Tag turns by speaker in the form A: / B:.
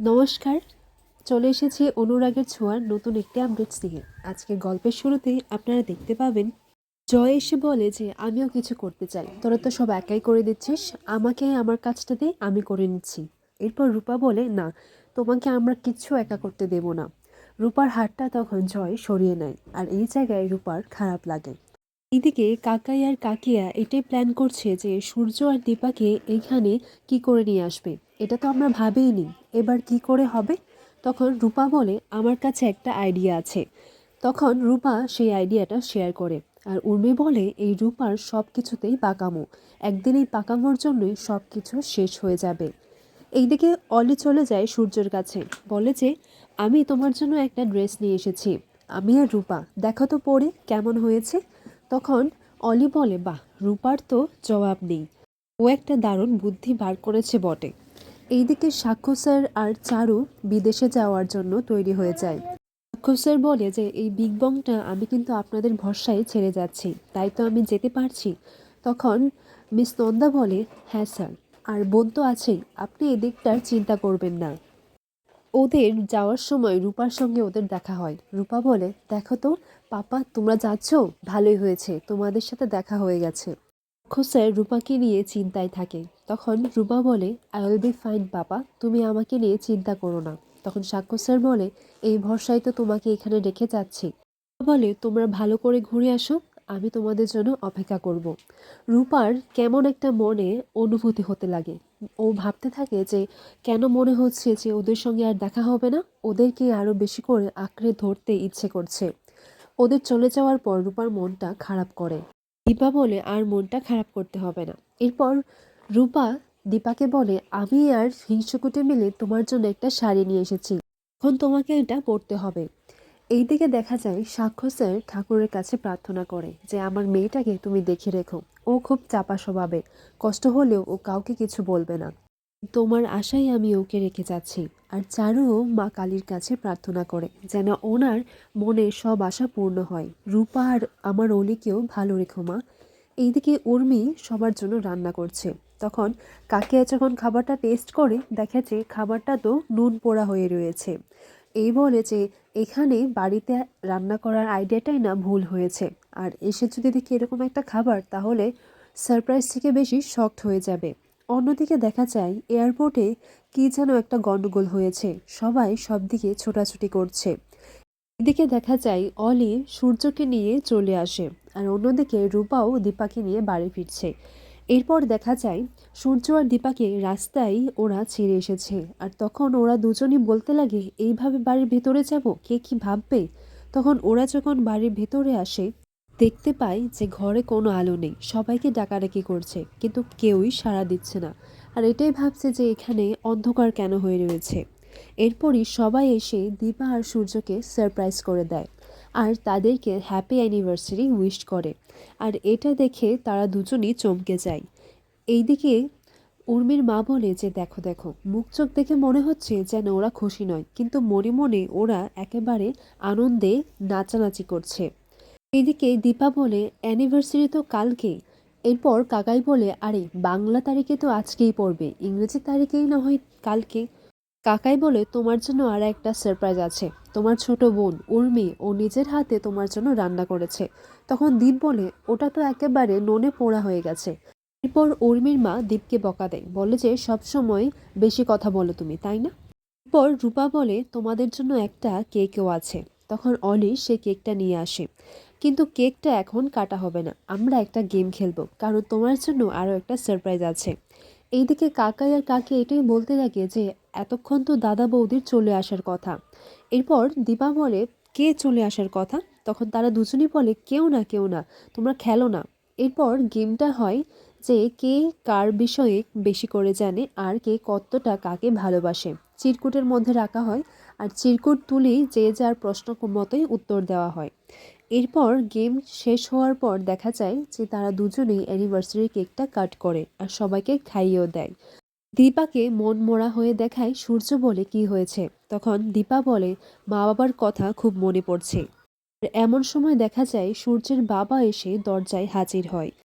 A: নমস্কার, চলে এসেছি অনুরাগের ছোঁয়ার নতুন একটি আপডেটস নিয়ে। আজকে গল্পের শুরুতে আপনারা দেখতে পাবেন, জয় এসে বলে যে, আমিও কিছু করতে চাই। তোরা তো সব একাই করে দিচ্ছিস, আমাকে আমার কাজটা দে, আমি করে নিচ্ছি। এরপর রূপা বলে, না, তোমাকে আমরা কিচ্ছু একা করতে দেব না। রূপার হাতটা তখন জয় সরিয়ে নেয়, আর এই জায়গায় রূপার খারাপ লাগে। এদিকে কাকাই আর কাকিয়া এটাই প্ল্যান করছে যে, সূর্য আর দীপাকে এইখানে কি করে নিয়ে আসবে? এটা তো আমরা ভাবেইনি এবার কি করে হবে? তখন রূপা বলে, আমার কাছে একটা আইডিয়া আছে। তখন রূপা সেই আইডিয়াটা শেয়ার করে। আর উর্মি বলে, এই রূপার সব কিছুতেই পাকামো। একদিন এই পাকামোর জন্যই সব কিছু শেষ হয়ে যাবে। এইদিকে অলি চলে যায় সূর্যের কাছে। বলে যে, আমি তোমার জন্য একটা ড্রেস নিয়ে এসেছি। আমি আর রূপা। দেখো তো পরে কেমন হয়েছে? তখন অলি বলে, বাহ, রূপার তো জবাব নেই। ও একটা দারুণ বুদ্ধি বার করেছে বটে। এইদিকে সাক্ষ্য স্যার আর চারু বিদেশে যাওয়ার জন্য তৈরি হয়ে যায়। সাক্ষ্য স্যার বলে যে, এই বিগ বংটা আমি কিন্তু আপনাদের ভরসায় ছেড়ে যাচ্ছি। তাই তো আমি যেতে পারছি। তখন মিস নন্দা বলে হ্যাঁ স্যার, আর বোন তো আছেই। আপনি এদিকটার চিন্তা করবেন না। ওদের যাওয়ার সময় রূপার সঙ্গে ওদের দেখা হয়। রূপা বলে, দেখো তো, পাপা, তোমরা যাচ্ছ? ভালোই হয়েছে। তোমাদের সাথে দেখা হয়ে গেছে। স্যার রূপাকে নিয়ে চিন্তায় থাকে। তখন রূপা বলে I will be fine papa. তুমি আমাকে নিয়ে চিন্তা করো না। তখন সাক্ষ্য স্যার বলে, এই ভরসায় তো তোমাকে এখানে রেখে যাচ্ছি। বলে, তোমরা ভালো করে ঘুরে আসো, আমি তোমাদের জন্য অপেক্ষা করব। রূপার কেমন একটা মনে অনুভূতি হতে লাগে। ও ভাবতে থাকে যে, কেন মনে হচ্ছে যে ওদের সঙ্গে আর দেখা হবে না? ওদেরকে আরও বেশি করে আঁকড়ে ধরতে ইচ্ছে করছে। ওদের চলে যাওয়ার পর রূপার মনটা খারাপ করে। দীপা বলে আর মনটা খারাপ করতে হবে না। এরপর রূপা দীপাকে বলে, আমি আর হিংসুকুটে মিলে তোমার জন্য একটা শাড়ি নিয়ে এসেছি। এখন তোমাকে এটা পরতে হবে। এই দিকে দেখা যায় সাক্ষ্য স্যার ঠাকুরের কাছে প্রার্থনা করে যে, আমার মেয়েটাকে তুমি দেখে রেখো। ও খুব চাপা স্বভাবে কষ্ট হলেও ও কাউকে কিছু বলবে না। তোমার আশাই আমি ওকে রেখে যাচ্ছি। আর চারুও মা কালীর কাছে প্রার্থনা করে, যেন ওনার মনে সব আশা পূর্ণ হয়। রূপা আর আমার অলিকেও ভালো রেখো মা। এইদিকে উর্মি সবার জন্য রান্না করছে। তখন কাকিয়া যখন খাবারটা টেস্ট করে, দেখে যে খাবারটা তো নুন পোড়া হয়ে রয়েছে। এই বলে যে, এখানে বাড়িতে রান্না করার আইডিয়াটাই না ভুল হয়েছে। আর এসে যদি দেখি এরকম একটা খাবার, তাহলে সারপ্রাইজ থেকে বেশি শকড হয়ে যাবে। অন্যদিকে দেখা যায়, এয়ারপোর্টে কী যেন একটা গন্ডগোল হয়েছে। সবাই সব দিকে ছোটাছুটি করছে। এদিকে দেখা যায়, অলি সূর্যকে নিয়ে চলে আসে আর অন্যদিকে রূপাও দীপাকে নিয়ে বাড়ি ফিরছে। এরপর দেখা যায়, সূর্য আর দীপাকে রাস্তায় ওরা ছেড়ে এসেছে আর তখন ওরা দুজনই বলতে লাগে, এইভাবে বাড়ির ভেতরে যাব? কে কি ভাববে? তখন ওরা যখন বাড়ির ভেতরে আসে দেখতে পাই যে ঘরে কোনো আলো নেই, সবাইকে ডাকাডাকি করছে, কিন্তু কেউই সাড়া দিচ্ছে না। আর এটাই ভাবছে যে এখানে অন্ধকার কেন হয়ে রয়েছে। এরপরই সবাই এসে দীপা আর সূর্যকে সারপ্রাইজ করে দেয় আর তাদেরকে হ্যাপি অ্যানিভার্সারি উইশ করে। আর এটা দেখে তারা দুজনই চমকে যায়। এইদিকে উর্মির মা বলে যে, দেখো দেখো, মুখ চোখ দেখে মনে হচ্ছে যেন ওরা খুশি নয়, কিন্তু মনে মনে ওরা একেবারে আনন্দে নাচানাচি করছে। এদিকে দীপা বলে অ্যানিভার্সারি তো কালকে। এরপর কাকাই বলে, আরে, বাংলা তারিখে তো আজকেই পড়বে। ইংরেজি তারিখেই না হয় কালকে। কাকাই বলে, তোমার জন্য আর একটা সারপ্রাইজ আছে। তোমার ছোট বোন, উর্মি, ও নিজের হাতে তোমার জন্য রান্না করেছে। তখন দীপ বলে, ওটা তো একেবারে ননে পোড়া হয়ে গেছে। এরপর উর্মির মা দীপকে বকা দেয়, বলে যে সবসময় বেশি কথা বলো তুমি, তাই না? এরপর রূপা বলে, তোমাদের জন্য একটা কেকও আছে। তখন অলি সে কেকটা নিয়ে আসে। কিন্তু কেকটা এখন কাটা হবে না। আমরা একটা গেম খেলব। কারণ তোমার জন্য আরও একটা সারপ্রাইজ আছে। এইদিকে কাকাই আর কাকি এটাই বলতে লাগে যে, এতক্ষণ তো দাদা বৌদির চলে আসার কথা। এরপর দীপা বলে, কে চলে আসার কথা? তখন তারা দুজনই বলে, কেউ না কেউ না, তোমরা খেলো না। এরপর গেমটা হয় যে, কে কার বিষয়ে বেশি করে জানে আর কে কতটা কাকে ভালোবাসে। চিরকুটের মধ্যে রাখা হয় আর চিরকুট তুলেই যে যার প্রশ্ন মতোই উত্তর দেওয়া হয়। এরপর গেম শেষ হওয়ার পর দেখা যায় যে তারা দুজনেই অ্যানিভার্সারি কেকটা কাট করে আর সবাইকে খাইয়েও দেয়। দীপাকে মন মোড়া হয়ে দেখায়, সূর্য বলে কি হয়েছে? তখন দীপা বলে মা বাবার কথা খুব মনে পড়ছে। এমন সময় দেখা যায় সূর্যের বাবা এসে দরজায় হাজির হয়।